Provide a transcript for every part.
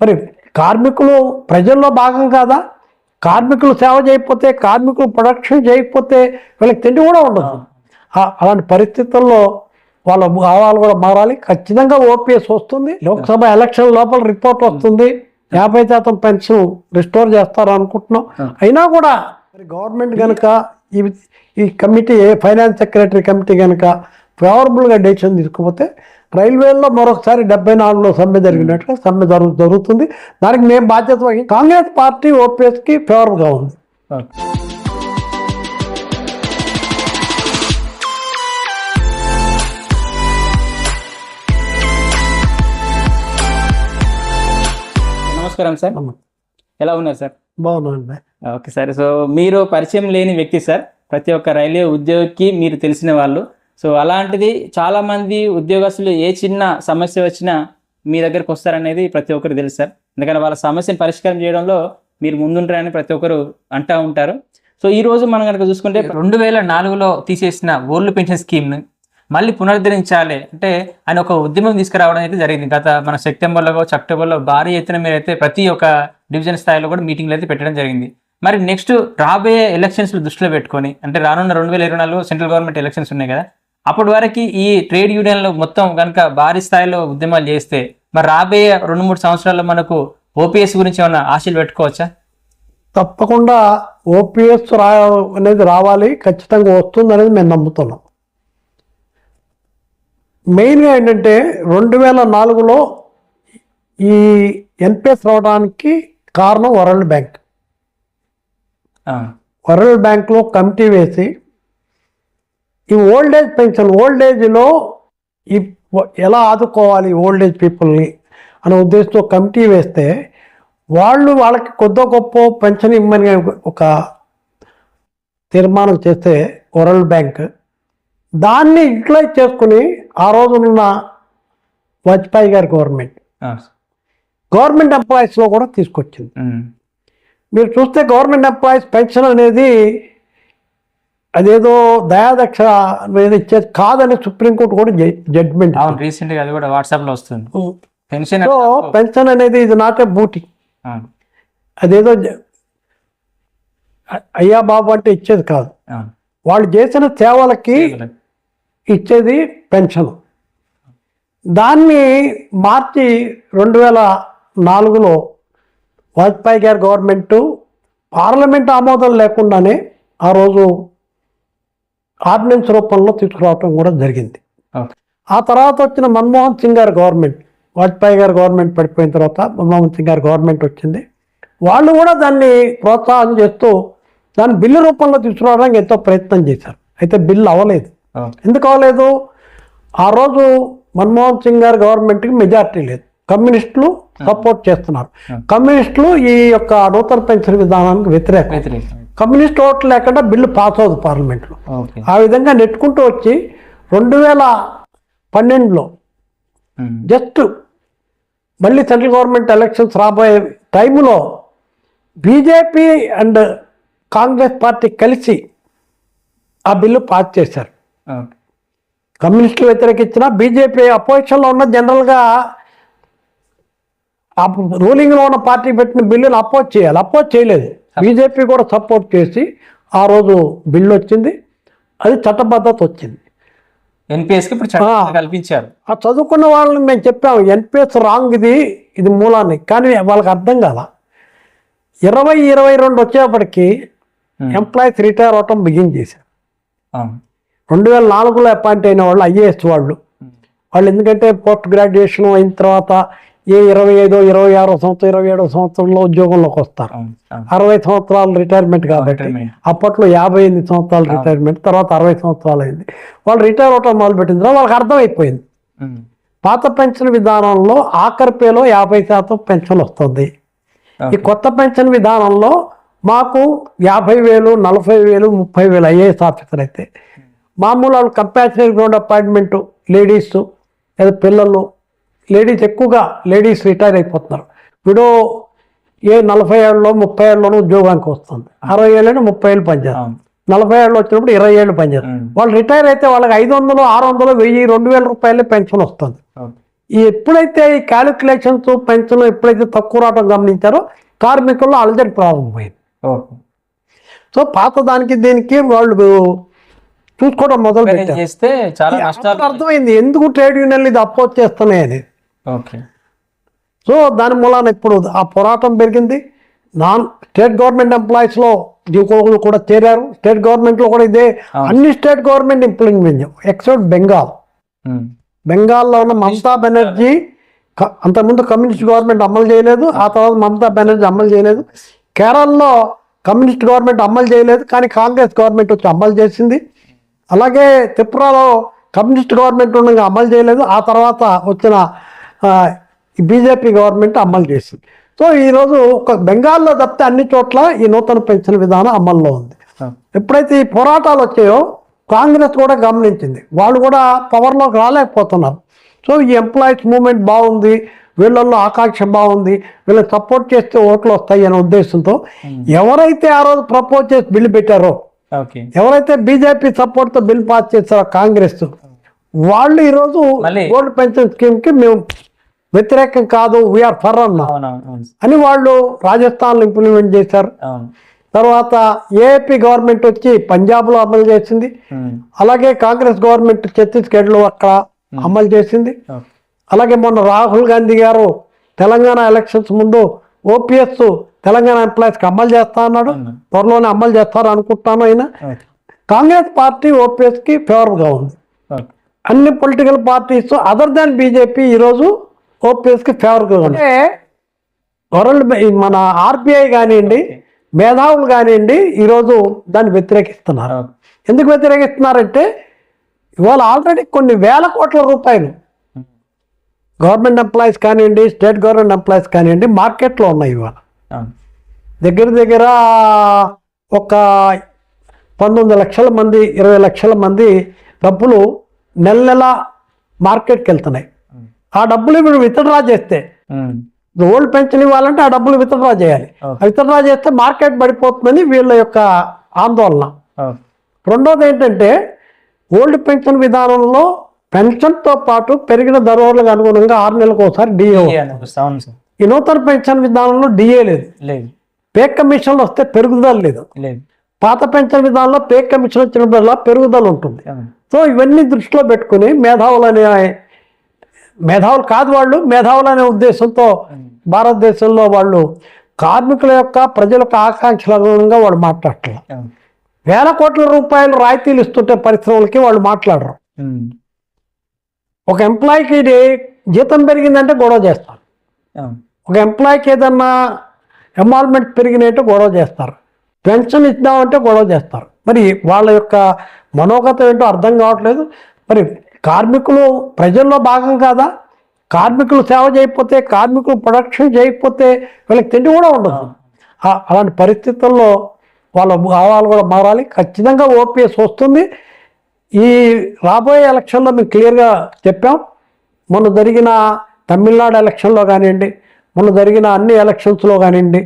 మరి కార్మికులు ప్రజల్లో భాగం కాదా? కార్మికులు సేవ చేయకపోతే కార్మికులు ప్రొడక్షన్ చేయకపోతే వీళ్ళకి తిండి కూడా ఉండదు. అలాంటి పరిస్థితుల్లో వాళ్ళ భావాలు కూడా మారాలి. ఖచ్చితంగా ఓపీఎస్ వస్తుంది. లోక్సభ ఎలక్షన్ లోపల రిపోర్ట్ వస్తుంది. యాభై శాతం పెన్షన్ రిస్టోర్ చేస్తారు అనుకుంటున్నాం. అయినా కూడా మరి గవర్నమెంట్ కనుక ఈ ఈ కమిటీ ఫైనాన్స్ సెక్రటరీ కమిటీ కనుక ఫేవరబుల్గా డెసిషన్ తీసుకుపోతే రైల్వేల్లో మరొకసారి డెబ్బై నాలుగులో సమ్మె జరిగినట్టుగా సమ్మె జరుగు జరుగుతుంది. దానికి మేము బాధ్యత వహి కాంగ్రెస్ పార్టీ ఓపీఎస్కి ఫేవరబుల్గా ఉంది. నమస్కారం సార్. ఎలా ఉన్నారు సార్? బాగుందండి ఓకే సార్. సో మీరు పరిచయం లేని వ్యక్తి సార్. ప్రతి ఒక్క రైల్వే ఉద్యోగికి మీరు తెలిసిన వాళ్ళు. సో అలాంటిది చాలామంది ఉద్యోగస్తులు ఏ చిన్న సమస్య వచ్చినా మీ దగ్గరకు వస్తారనేది ప్రతి ఒక్కరు తెలుసు సార్. ఎందుకంటే వాళ్ళ సమస్యను పరిష్కారం చేయడంలో మీరు ముందుంటారని ప్రతి ఒక్కరు అంటూ ఉంటారు. సో ఈ రోజు మనం కనుక చూసుకుంటే రెండు వేల నాలుగులో తీసేసిన ఓల్డ్ పెన్షన్ స్కీమ్ని మళ్ళీ పునరుద్ధరించాలి అంటే ఆయన ఒక ఉద్యమం తీసుకురావడం అయితే జరిగింది. గత మన సెప్టెంబర్లో కావచ్చు అక్టోబర్లో భారీ ఎత్తున మీరైతే ప్రతి ఒక్క డివిజన్ స్థాయిలో కూడా మీటింగ్లు అయితే పెట్టడం జరిగింది. మరి నెక్స్ట్ రాబోయే ఎలక్షన్స్ దృష్టిలో పెట్టుకొని అంటే రానున్న రెండు వేల ఇరవై నాలుగు సెంట్రల్ గవర్నమెంట్ ఎలక్షన్స్ ఉన్నాయి కదా అప్పటి వరకు ఈ ట్రేడ్ యూనియన్లు మొత్తం కనుక భారీ స్థాయిలో ఉద్యమాలు చేస్తే మరి రాబోయే రెండు మూడు సంవత్సరాల్లో మనకు ఓపీఎస్ గురించి ఏమైనా ఆశలు పెట్టుకోవచ్చా? తప్పకుండా ఓపీఎస్ రా అనేది రావాలి ఖచ్చితంగా వస్తుంది అనేది మేము నమ్ముతున్నాం. మెయిన్గా ఏంటంటే రెండు వేల నాలుగులో ఈ ఎన్పిఎస్ రావడానికి కారణం వరల్డ్ బ్యాంక్. వరల్డ్ బ్యాంక్లో కమిటీ వేసి ఈ ఓల్డ్ ఏజ్ పెన్షన్ ఓల్డ్ ఏజ్లో ఈ ఎలా ఆదుకోవాలి ఓల్డ్ ఏజ్ పీపుల్ని అనే ఉద్దేశంతో కమిటీ వేస్తే వాళ్ళు వాళ్ళకి కొద్ది గొప్ప పెన్షన్ ఇమ్మని ఒక తీర్మానం చేస్తే వరల్డ్ బ్యాంక్ దాన్ని యూటిలైజ్ చేసుకుని ఆ రోజునున్న వాజ్పేయి గారి గవర్నమెంట్ గవర్నమెంట్ ఎంప్లాయీస్లో కూడా తీసుకొచ్చింది. మీరు చూస్తే గవర్నమెంట్ ఎంప్లాయీస్ పెన్షన్ అనేది అదేదో దయాదక్ష మీద ఇచ్చేది కాదని సుప్రీంకోర్టు కూడా జడ్జ్మెంట్ రీసెంట్గా అది కూడా వాట్సాప్లో వస్తుంది పెన్షన్ సో పెన్షన్ అనేది ఇది నాట్ ఏ బూటీ అదేదో అయ్యా బాబు అంటే ఇచ్చేది కాదు. వాళ్ళు చేసిన సేవలకి ఇచ్చేది పెన్షన్. దాన్ని మార్చి రెండు వేల నాలుగులో వాజ్పేయి గారి గవర్నమెంట్ పార్లమెంట్ ఆమోదం లేకుండానే ఆ రోజు ఆర్డినెన్స్ రూపంలో తీసుకురావటం కూడా జరిగింది. ఆ తర్వాత వచ్చిన మన్మోహన్ సింగ్ గారి గవర్నమెంట్ వాజ్పేయి గారి గవర్నమెంట్ పడిపోయిన తర్వాత మన్మోహన్ సింగ్ గారి గవర్నమెంట్ వచ్చింది. వాళ్ళు కూడా దాన్ని ప్రోత్సాహం చేస్తూ దాన్ని బిల్లు రూపంలో తీసుకురావడానికి ఎంతో ప్రయత్నం చేశారు. అయితే బిల్లు అవ్వలేదు. ఎందుకు అవ్వలేదు? ఆ రోజు మన్మోహన్ సింగ్ గారి గవర్నమెంట్కి మెజారిటీ లేదు. కమ్యూనిస్టులు సపోర్ట్ చేస్తున్నారు. కమ్యూనిస్టులు ఈ యొక్క నూతన పెన్షన్ విధానానికి వ్యతిరేకం. కమ్యూనిస్ట్ ఓట్లు లేకుండా బిల్లు పాస్ అవుతుంది పార్లమెంట్లో. ఆ విధంగా నెట్టుకుంటూ వచ్చి రెండు వేల పన్నెండులో. జస్ట్ మళ్ళీ సెంట్రల్ గవర్నమెంట్ ఎలక్షన్స్ రాబోయే టైంలో బీజేపీ అండ్ కాంగ్రెస్ పార్టీ కలిసి ఆ బిల్లు పాస్ చేశారు. కమ్యూనిస్టులు వ్యతిరేకించిన బీజేపీ అపోజిషన్లో ఉన్న జనరల్గా ఆ రూలింగ్లో ఉన్న పార్టీ పెట్టిన బిల్లును అపోజ్ చేయాలి. అపోజ్ చేయలేదు. బీజేపీ కూడా సపోర్ట్ చేసి ఆ రోజు బిల్లు వచ్చింది అది చట్టబద్ధత వచ్చింది. ఎన్పిఎస్కి ఇప్పుడు చట్టం కల్పించారు. ఆ చదువుకున్న వాళ్ళని మేము చెప్పాము ఎన్పిఎస్ రాంగ్ ఇది ఇది మూలాన్ని. కానీ వాళ్ళకి అర్థం కాల. ఇరవై ఇరవై రెండు వచ్చేప్పటికి ఎంప్లాయీస్ రిటైర్ అవటం బిగిన్ చేశారు. రెండు వేల నాలుగులో అపాయింట్ అయిన వాళ్ళు ఐఏఎస్ వాళ్ళు. వాళ్ళు ఎందుకంటే పోస్ట్ గ్రాడ్యుయేషన్ అయిన తర్వాత ఏ ఇరవై ఐదో ఇరవై ఆరో సంవత్సరం ఇరవై ఏడో సంవత్సరంలో ఉద్యోగంలోకి వస్తారు. అరవై సంవత్సరాలు రిటైర్మెంట్ కాబట్టి. అప్పట్లో యాభై ఎనిమిది సంవత్సరాలు రిటైర్మెంట్ తర్వాత అరవై సంవత్సరాలు అయింది. వాళ్ళు రిటైర్ అవటం మొదలుపెట్టిన తర్వాత వాళ్ళకి అర్థమైపోయింది. పాత పెన్షన్ విధానంలో ఆఖరి పేలో యాభై శాతం పెన్షన్ వస్తుంది. ఈ. కొత్త పెన్షన్ విధానంలో మాకు యాభై వేలు నలభై వేలు ముప్పై వేలు ఐఏఎస్ ఆఫీసర్ అయితే. మామూలు వాళ్ళు కంపాషనరీ గ్రౌండ్ అపాయింట్మెంట్ లేడీస్ లేదా పిల్లలు లేడీస్ ఎక్కువగా లేడీస్ రిటైర్ అయిపోతున్నారు. ఇప్పుడు ఏ నలభై ఏళ్ళలో ముప్పై ఏళ్ళలోనూ ఉద్యోగానికి వస్తుంది. అరవై ఏళ్ళు ముప్పై ఏళ్ళు పనిచేస్తారు అవును. నలభై ఏళ్ళు వచ్చినప్పుడు ఇరవై ఏళ్ళు పనిచేస్తారు. వాళ్ళు రిటైర్ అయితే వాళ్ళకి ఐదు వందలు ఆరు వందలు వెయ్యి రెండు వేల రూపాయలే పెన్షన్ వస్తుంది. ఎప్పుడైతే ఈ క్యాలిక్యులేషన్స్ పెన్షన్ ఎప్పుడైతే తక్కువ రావడం గమనించారో కార్మికుల్లో అలజడి ప్రారంభమైంది సో పాత దానికి దీనికి వాళ్ళు చూసుకోవడం మొదలు చేస్తే చాలా అర్థమైంది. ఎందుకు ట్రేడ్ యూనియన్లు ఇది అపోజ్ చేస్తున్నాయి అని ఓకే. సో దాని మూలాన ఇప్పుడు ఆ పోరాటం పెరిగింది. నాన్ స్టేట్ గవర్నమెంట్ ఎంప్లాయీస్లో ఇంకొకరు కూడా చేరారు. స్టేట్ గవర్నమెంట్లో కూడా ఇదే అన్ని state government implement except Bengal. బెంగాల్లో ఉన్న మమతా బెనర్జీ అంతకుముందు కమ్యూనిస్ట్ గవర్నమెంట్ అమలు చేయలేదు. ఆ తర్వాత మమతా బెనర్జీ అమలు చేయలేదు. కేరళలో కమ్యూనిస్ట్ గవర్నమెంట్ అమలు చేయలేదు. కానీ కాంగ్రెస్ గవర్నమెంట్ వచ్చి అమలు చేసింది. అలాగే త్రిపురలో కమ్యూనిస్ట్ గవర్నమెంట్ ఉండగా అమలు చేయలేదు. ఆ తర్వాత వచ్చిన బీజేపీ గవర్నమెంట్ అమలు చేసింది. సో ఈరోజు ఒక బెంగాల్లో తప్పితే అన్ని చోట్ల ఈ నూతన పెన్షన్ విధానం అమల్లో ఉంది. ఎప్పుడైతే ఈ పోరాటాలు వచ్చాయో కాంగ్రెస్ కూడా గమనించింది. వాళ్ళు కూడా పవర్లోకి రాలేకపోతున్నారు. సో ఈ ఎంప్లాయీస్ మూవ్మెంట్ బాగుంది వీళ్ళల్లో ఆకాంక్ష బాగుంది వీళ్ళకి సపోర్ట్ చేస్తే ఓట్లు వస్తాయి అనే ఉద్దేశంతో ఎవరైతే ఆ రోజు ప్రపోజ్ చేసి బిల్లు పెట్టారో ఎవరైతే బీజేపీ సపోర్ట్తో బిల్ పాస్ చేస్తారో కాంగ్రెస్ వాళ్ళు ఈరోజు ఓల్డ్ పెన్షన్ స్కీమ్కి మేము వ్యతిరేకం కాదు వీఆర్ ఫర్ అన్నా అని వాళ్ళు రాజస్థాన్లో ఇంప్లిమెంట్ చేశారు తర్వాత ఏపీ గవర్నమెంట్ వచ్చి పంజాబ్లో అమలు చేసింది. అలాగే కాంగ్రెస్ గవర్నమెంట్ ఛత్తీస్గఢ్లో అక్కడ అమలు చేసింది. అలాగే మొన్న రాహుల్ గాంధీ గారు తెలంగాణ ఎలక్షన్స్ ముందు ఓపీఎస్ తెలంగాణ ఎంప్లాయీస్కి అమలు చేస్తా అన్నాడు. త్వరలోనే అమలు చేస్తారు అనుకుంటాను ఆయన. కాంగ్రెస్ పార్టీ ఓపీఎస్కి ఫేవర్గా ఉంది. అన్ని political parties other than BJP ఈరోజు ఓపీఎస్కి ఫేవర్గా ఉంది. అంటే వరల్డ్ మన ఆర్బీఐ కానివ్వండి మేధావులు కానివ్వండి ఈరోజు దాన్ని వ్యతిరేకిస్తున్నారు. ఎందుకు వ్యతిరేకిస్తున్నారంటే ఇవాళ ఆల్రెడీ కొన్ని వేల కోట్ల రూపాయలు. గవర్నమెంట్ ఎంప్లాయీస్ కానివ్వండి స్టేట్ గవర్నమెంట్ ఎంప్లాయీస్ కానివ్వండి మార్కెట్లో ఉన్నాయి ఇవాళ. దగ్గర దగ్గర ఒక పంతొమ్మిది లక్షల మంది ఇరవై లక్షల మంది డబ్బులు నెల నెల మార్కెట్కి వెళ్తున్నాయి ఆ డబ్బులు మీరు విత్డ్రా చేస్తే. ఓల్డ్ పెన్షన్ ఇవ్వాలంటే ఆ డబ్బులు విత్డ్రా చేయాలి. విత్డ్రా చేస్తే మార్కెట్ పడిపోతుందని వీళ్ళ యొక్క ఆందోళన. రెండోది ఏంటంటే ఓల్డ్ పెన్షన్ విధానంలో పెన్షన్తో పాటు పెరిగిన ధరలకు అనుగుణంగా ఆరు నెలలకు ఒకసారి డిఏ ఈ నూతన పెన్షన్ విధానంలో డిఏ లేదు. లేదు. పే కమిషన్లు వస్తే పెరుగుదల లేదు. లేదు. పాత పెన్షన్ విధానంలో పే కమిషన్ వచ్చినప్పుడల్లా పెరుగుదల ఉంటుంది. సో ఇవన్నీ దృష్టిలో పెట్టుకుని మేధావులు అనే మేధావులు కాదు వాళ్ళు మేధావులు అనే ఉద్దేశంతో భారతదేశంలో వాళ్ళు కార్మికుల యొక్క ప్రజల యొక్క ఆకాంక్షల అనుగుణంగా వాళ్ళు మాట్లాడట్లేదు. వేల కోట్ల రూపాయలు రాయితీలు ఇస్తుంటే పరిశ్రమలకి వాళ్ళు మాట్లాడరు. ఒక ఎంప్లాయీకి ఇది జీతం పెరిగిందంటే గొడవ చేస్తారు. ఒక ఎంప్లాయీకి ఏదన్నా ఎన్వాల్వ్మెంట్ పెరిగినట్టు గొడవ చేస్తారు. పెన్షన్ ఇద్దామంటే గొడవ చేస్తారు. మరి వాళ్ళ యొక్క మనోగతం ఏంటో అర్థం కావట్లేదు. మరి కార్మికులు ప్రజల్లో భాగం కాదా? కార్మికులు సేవ చేయకపోతే కార్మికులు ప్రొడక్షన్ చేయకపోతే వీళ్ళకి తిండి కూడా ఉండదు. అలాంటి పరిస్థితుల్లో వాళ్ళ భావాలు కూడా మారాలి. ఖచ్చితంగా ఓపీఎస్ వస్తుంది. ఈ రాబోయే ఎలక్షన్లో మేము క్లియర్గా చెప్పాం. మొన్న జరిగిన తమిళనాడు ఎలక్షన్లో కానివ్వండి మొన్న జరిగిన అన్ని ఎలక్షన్స్లో కానివ్వండి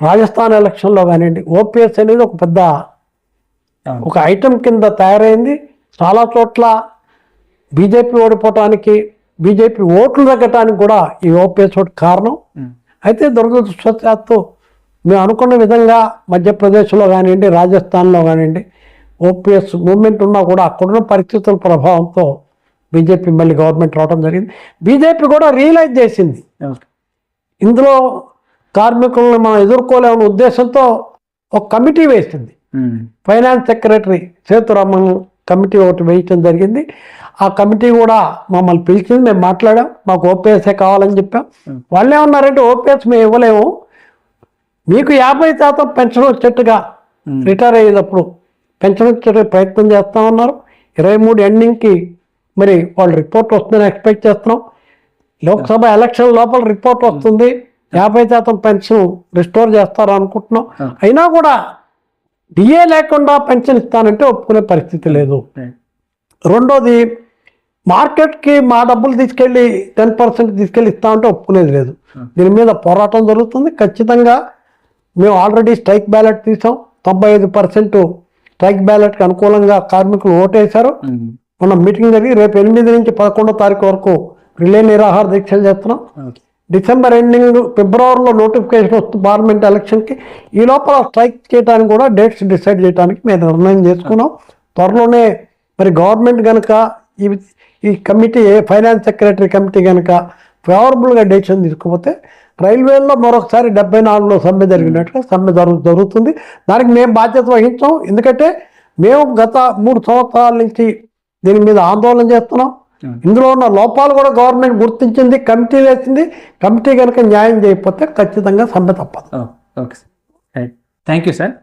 రాజస్థాన్ ఎలక్షన్లో కానివ్వండి ఓపీఎస్ అనేది ఒక పెద్ద. ఒక ఐటెం కింద తయారైంది. చాలా చోట్ల బీజేపీ ఓడిపోవటానికి బీజేపీ ఓట్లు తగ్గటానికి కూడా ఈ ఓపీఎస్ ఒకటి కారణం. అయితే దురదృష్టవశాత్తు మేము అనుకున్న విధంగా మధ్యప్రదేశ్లో కానివ్వండి రాజస్థాన్లో కానివ్వండి ఓపీఎస్ మూవ్మెంట్ ఉన్నా కూడా అక్కడున్న పరిస్థితుల ప్రభావంతో బీజేపీ మళ్ళీ గవర్నమెంట్ రావడం జరిగింది బీజేపీ కూడా రియలైజ్ చేసింది. ఇందులో కార్మికులను మనం ఎదుర్కోలేమన్న ఉద్దేశంతో ఒక కమిటీ వేసింది. ఫైనాన్స్ సెక్రటరీ సేతురామన్ కమిటీ ఒకటి వేయటం జరిగింది ఆ కమిటీ కూడా మమ్మల్ని పిలిచింది మేము మాట్లాడాం మాకు ఓపీఎస్ఏ కావాలని చెప్పాం. వాళ్ళు ఏమన్నారంటే ఓపీఎస్ మేము ఇవ్వలేము. మీకు యాభై శాతం పెన్షన్ వచ్చేట్టుగా. రిటైర్ అయ్యేటప్పుడు పెన్షన్ వచ్చే ప్రయత్నం చేస్తా ఉన్నారు. ఇరవై మూడు ఎండింగ్కి మరి వాళ్ళు రిపోర్ట్ వస్తుందని ఎక్స్పెక్ట్ చేస్తున్నాం. లోక్సభ ఎలక్షన్ లోపల రిపోర్ట్ వస్తుంది. యాభై శాతం పెన్షన్ రిస్టోర్ చేస్తారు అనుకుంటున్నాం. అయినా కూడా డిఏ లేకుండా పెన్షన్ ఇస్తానంటే ఒప్పుకునే పరిస్థితి లేదు. రెండోది మార్కెట్కి మా డబ్బులు తీసుకెళ్ళి టెన్ పర్సెంట్ తీసుకెళ్ళి ఇస్తామంటే ఒప్పుకునేది లేదు. దీని మీద పోరాటం జరుగుతుంది. ఖచ్చితంగా మేము ఆల్రెడీ స్ట్రైక్ బ్యాలెట్ తీసాం. తొంభై ఐదు పర్సెంట్ స్ట్రైక్ బ్యాలెట్కి అనుకూలంగా కార్మికులు ఓటేశారు. మొన్న మీటింగ్ జరిగి రేపు ఎనిమిది నుంచి పదకొండో తారీఖు వరకు రిలే నిరాహార దీక్షలు చేస్తున్నాం. డిసెంబర్ ఎండింగ్ ఫిబ్రవరిలో నోటిఫికేషన్ వస్తుంది పార్లమెంట్ ఎలక్షన్కి. ఈ లోపల స్ట్రైక్ చేయడానికి కూడా డేట్స్ డిసైడ్ చేయడానికి మేము నిర్ణయం చేసుకున్నాం. త్వరలోనే మరి గవర్నమెంట్ కనుక ఈ ఈ కమిటీ ఫైనాన్స్ సెక్రటరీ కమిటీ కనుక ఫేవరబుల్గా డెసిషన్ తీసుకుపోతే రైల్వేల్లో మరొకసారి డెబ్బై నాలుగులో సమ్మె జరిగినట్టుగా సమ్మె జరుగు జరుగుతుంది. దానికి మేము బాధ్యత వహించాం. ఎందుకంటే మేము గత మూడు సంవత్సరాల నుంచి దీని మీద ఆందోళన చేస్తున్నాం. ఇందులో ఉన్న లోపాలు కూడా గవర్నమెంట్ గుర్తించింది కమిటీ వేసింది. కమిటీ కనుక న్యాయం చేయకపోతే ఖచ్చితంగా సమ్మె తప్పదు. Okay sir. Thank you sir.